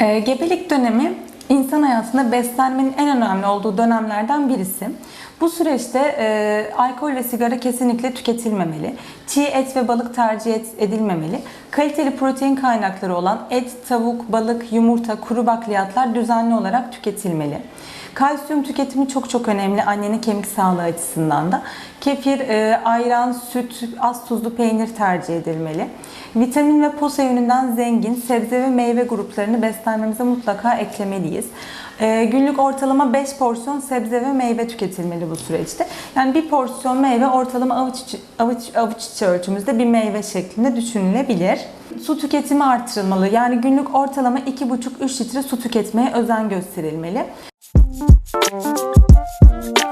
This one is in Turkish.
Ee, gebelik dönemi insan hayatında beslenmenin en önemli olduğu dönemlerden birisi. Bu süreçte e, alkol ve sigara kesinlikle tüketilmemeli. Çiğ et ve balık tercih et- edilmemeli. Kaliteli protein kaynakları olan et, tavuk, balık, yumurta, kuru bakliyatlar düzenli olarak tüketilmeli. Kalsiyum tüketimi çok çok önemli annenin kemik sağlığı açısından da. Kefir, e, ayran, süt, az tuzlu peynir tercih edilmeli. Vitamin ve posa yönünden zengin sebze ve meyve gruplarını beslenmemize mutlaka eklemeliyiz. E, günlük ortalama 5 porsiyon sebze ve meyve tüketilmeli bu süreçte. Yani bir porsiyon meyve ortalama avuç içi, avuç, avuç içi ölçümüzde bir meyve şeklinde düşünülebilir. Su tüketimi artırılmalı. Yani günlük ortalama 2,5-3 litre su tüketmeye özen gösterilmeli. Thank you.